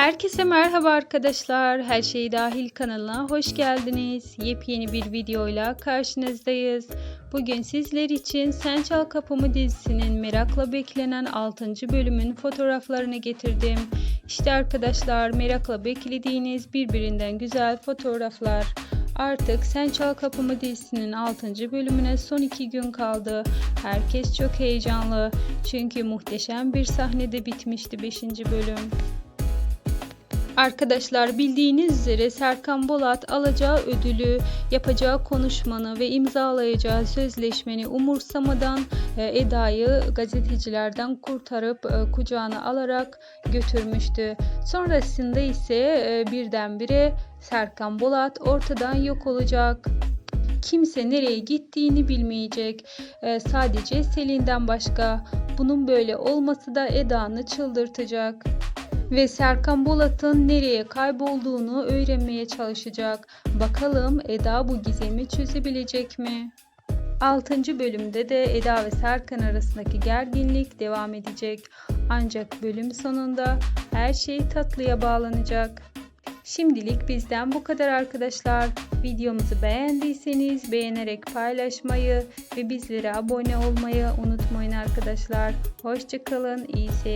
Herkese merhaba arkadaşlar. Her şey dahil kanalına hoş geldiniz. Yepyeni bir videoyla karşınızdayız. Bugün sizler için Sen Çal Kapımı dizisinin merakla beklenen 6. bölümün fotoğraflarını getirdim. İşte arkadaşlar merakla beklediğiniz birbirinden güzel fotoğraflar. Artık Sen Çal Kapımı dizisinin 6. bölümüne son 2 gün kaldı. Herkes çok heyecanlı. Çünkü muhteşem bir sahnede bitmişti 5. bölüm. Arkadaşlar bildiğiniz üzere Serkan Bolat alacağı ödülü, yapacağı konuşmanı ve imzalayacağı sözleşmeni umursamadan e, Eda'yı gazetecilerden kurtarıp e, kucağına alarak götürmüştü. Sonrasında ise e, birdenbire Serkan Bolat ortadan yok olacak. Kimse nereye gittiğini bilmeyecek. Sadece Selin'den başka. Bunun böyle olması da Eda'nı çıldırtacak ve Serkan Bolat'ın nereye kaybolduğunu öğrenmeye çalışacak. Bakalım Eda bu gizemi çözebilecek mi? 6. bölümde de Eda ve Serkan arasındaki gerginlik devam edecek. Ancak bölüm sonunda her şey tatlıya bağlanacak. Şimdilik bizden bu kadar arkadaşlar. Videomuzu beğendiyseniz beğenerek paylaşmayı ve bizlere abone olmayı unutmayın arkadaşlar. Hoşçakalın, iyi seyirler.